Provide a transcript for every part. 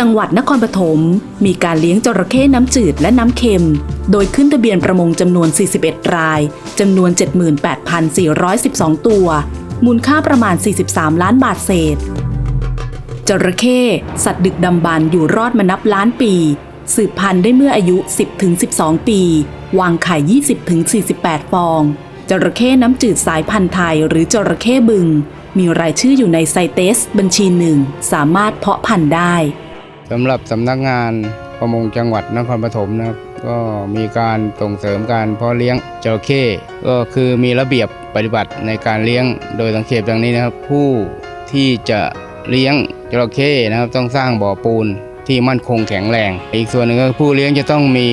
จังหวัดนครปฐมมีการเลี้ยงจระเข้น้ำจืดและน้ำเค็ม โดยขึ้นทะเบียนประมงจำนวน 41 รายจำนวน 78,412 ตัว มูลค่าประมาณ 43 ล้านบาทเศษ จระเข้สัตว์ดึกดำบรรพ์อยู่รอดมานับล้านปี สืบพันธุ์ได้เมื่ออายุ 10-12 ปี วางไข่ 20-48 ฟอง จระเข้น้ำจืดสายพันธุ์ไทยหรือจระเข้บึงมีรายชื่ออยู่ในไซเตสบัญชีหนึ่ง สามารถเพาะพันธุ์ได้ สำหรับสำนักงานประมงจังหวัดนครปฐมนะครับก็มีการส่งเสริมการเพาะเลี้ยงจระเข้ก็คือมีระเบียบปฏิบัติในการเลี้ยงโดยสังเกตดังนี้นะครับ ผู้ที่จะเลี้ยงจระเข้นะครับต้องสร้างบ่อปูนที่มั่นคงแข็งแรง อีกส่วนหนึ่งก็ผู้เลี้ยงจะต้องมี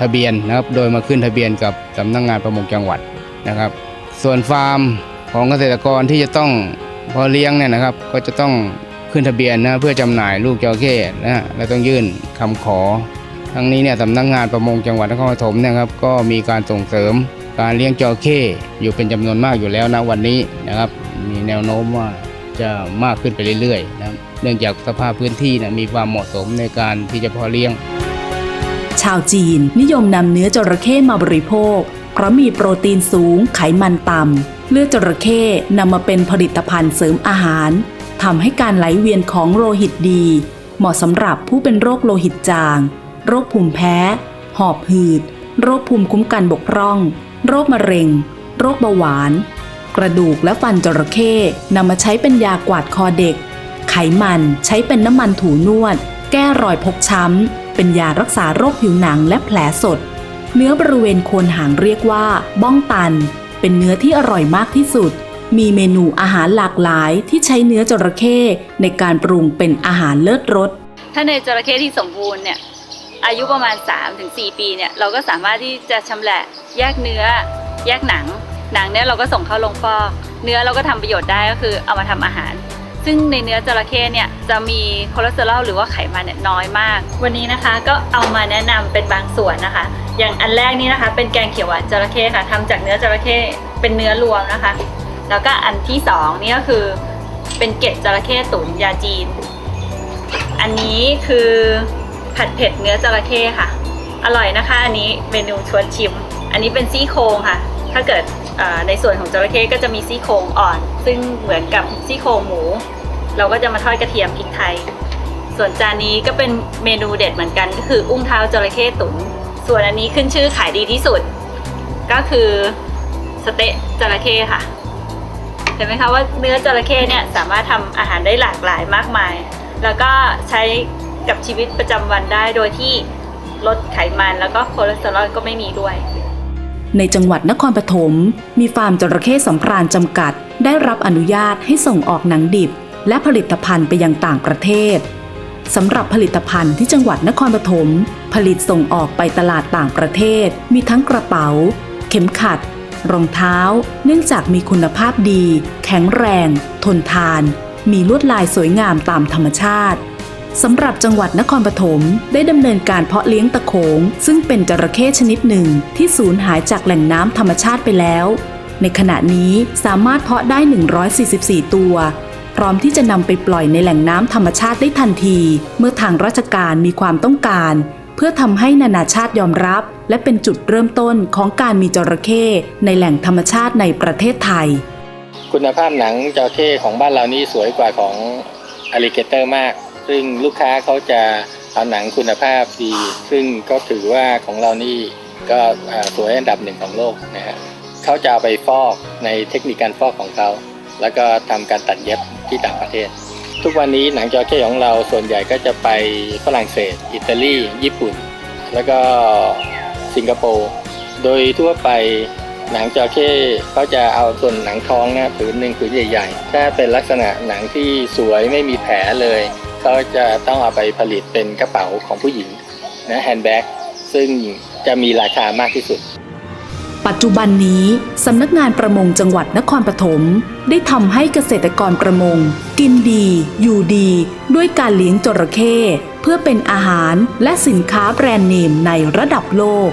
ทะเบียนนะครับ โดยมาขึ้นทะเบียนกับสำนักงานประมงจังหวัดนะครับ ส่วนฟาร์มของเกษตรกรที่จะต้องพาะเลี้ยงเนี่ยนะครับ ก็จะต้อง ขึ้นทะเบียนนะเพื่อจำหน่ายลูกจระเข้นะและต้องยื่นคำขอ ทั้งนี้เนี่ยสำนักงานประมงจังหวัดนครปฐมเนยครับก็มีการส่งเสริมการเลี้ยงจระเข้อยู่เป็นจำนวนมากอยู่แล้วนะวันนี้นะครับ มีแนวโน้มว่าจะมากขึ้นไปเรื่อยๆนะเนื่องจากสภาพพื้นที่นะมีความเหมาะสมในการที่จะพาะเลี้ยง ชาวจีนนิยมนำเนื้อจระเข้มาบริโภค เพราะมีโปรตีนสูงไขมันต่ำเลือดจระเข้นำมาเป็นผลิตภัณฑ์เสริมอาหาร ทำให้การไหลเวียนของโลหิตดี เหมาะสำหรับผู้เป็นโรคโลหิตจาง โรคภูมิแพ้ หอบหืด โรคภูมิคุ้มกันบกพร่อง โรคมะเร็ง โรคเบาหวาน กระดูกและฟันจระเข้นำมาใช้เป็นยากวาดคอเด็ก ไขมันใช้เป็นน้ำมันถูนวด แก้รอยพกช้ำ เป็นยารักษาโรคผิวหนังและแผลสด เนื้อบริเวณโคนหางเรียกว่า บ้องตัน เป็นเนื้อที่อร่อยมากที่สุด มีเมนูอาหารหลากหลายที่ใช้เนื้อจระเข้ในการปรุงเป็นอาหารเลิศรส ถ้าในจระเข้ที่สมบูรณ์เนี่ยอายุประมาณ 3-4 ปีเนี่ยเราก็สามารถที่จะชำแหละแยกเนื้อ แยกหนัง หนังเนี่ยเราก็ส่งเข้าโรงฟอก เนื้อเราก็ทำประโยชน์ได้ก็คือเอามาทำอาหาร ซึ่งในเนื้อจระเข้เนี่ยจะมีคอเลสเตอรอลหรือว่าไขมันเนี่ยน้อยมาก วันนี้นะคะก็เอามาแนะนำเป็นบางส่วนนะคะ อย่างอันแรกนี่นะคะ เป็นแกงเขียวหวานจระเข้ค่ะทำจากเนื้อจระเข้เป็นเนื้อรวมนะคะ แล้วก็อันที่สองนี่ก็คือเป็นเก็ดจระเข้ตุ๋นยาจีน อันนี้คือผัดเผ็ดเนื้อจระเข้ค่ะ อร่อยนะคะ อันนี้เมนูชวนชิม อันนี้เป็นซี่โครงค่ะ ถ้าเกิดในส่วนของจระเข้ก็จะมีซี่โครงอ่อน ซึ่งเหมือนกับซี่โครงหมู เราก็จะมาทอดกระเทียมพริกไทย ส่วนจานนี้ก็เป็นเมนูเด็ดเหมือนกันก็คืออุ้งเท้าจระเข้ตุ๋นส่วนอันนี้ขึ้นชื่อขายดีที่สุด ก็คือสเต๊ะจระเข้ค่ะ เห็นไหมคะว่าเนื้อจระเข้เนี่ยสามารถทำอาหารได้หลากหลายมากมาย แล้วก็ใช้กับชีวิตประจำวันได้โดยที่ลดไขมันแล้วก็คอเลสเตอรอลก็ไม่มีด้วย ในจังหวัดนครปฐมมีฟาร์มจระเข้สำราญจำกัด ได้รับอนุญาตให้ส่งออกหนังดิบ และผลิตภัณฑ์ไปยังต่างประเทศสำหรับผลิตภัณฑ์ที่จังหวัดนครปฐมผลิตส่งออกไปตลาดต่างประเทศ มีทั้งกระเป๋า เข็มขัด รองเท้า เนื่องจากมีคุณภาพดี แข็งแรง ทนทาน มีลวดลายสวยงามตามธรรมชาติสำหรับจังหวัดนครปฐมได้ดำเนินการเพาะเลี้ยงตะโขง ซึ่งเป็นจระเข้ชนิดหนึ่งที่สูญหายจากแหล่งน้ำธรรมชาติไปแล้ว ในขณะนี้สามารถเพาะได้ 144 ตัว พร้อมที่จะนำไปปล่อยในแหล่งน้ำธรรมชาติได้ทันที เมื่อทางราชการมีความต้องการ เพื่อทำให้นานาชาติยอมรับ และเป็นจุดเริ่มต้นของการมีจระเข้ในแหล่งธรรมชาติในประเทศไทย คุณภาพหนังจระเข้ของบ้านเรานี่สวยกว่าของอ l ลิเกเตอร์มาก ซึ่งลูกค้าเขาจะเอาหนังคุณภาพดี ซึ่งก็ถือว่าของเรานี่ก็สวยอันดับหนึ่งของโลกนะฮะเขาจะเอาไปฟอกในเทคนิคการฟอกของเขา แล้วก็ทำการตัดเย็บที่ต่างประเทศ ทุกวันนี้หนังจระเข้ของเราส่วนใหญ่ก็จะไปฝรั่งเศส อิตาลี ญี่ปุ่น แล้วก็ สิงคโปร์โดยทั่วไปหนังจระเข้เขาจะเอาส่วนหนังท้องนะผืนหนึ่งผืนใหญ่ ๆ ถ้าเป็นลักษณะหนังที่สวยไม่มีแผลเลยเขาจะต้องเอาไปผลิตเป็นกระเป๋าของผู้หญิงนะแฮนด์แบ็กซึ่งจะมีราคามากที่สุด ปัจจุบันนี้สำนักงานประมงจังหวัดนครปฐมได้ทำให้เกษตรกรประมง กินดี อยู่ดี ด้วยการเลี้ยงจระเข้ พื่อเป็นอาหารและสินค้าแบรนด์เนมในระดับโลก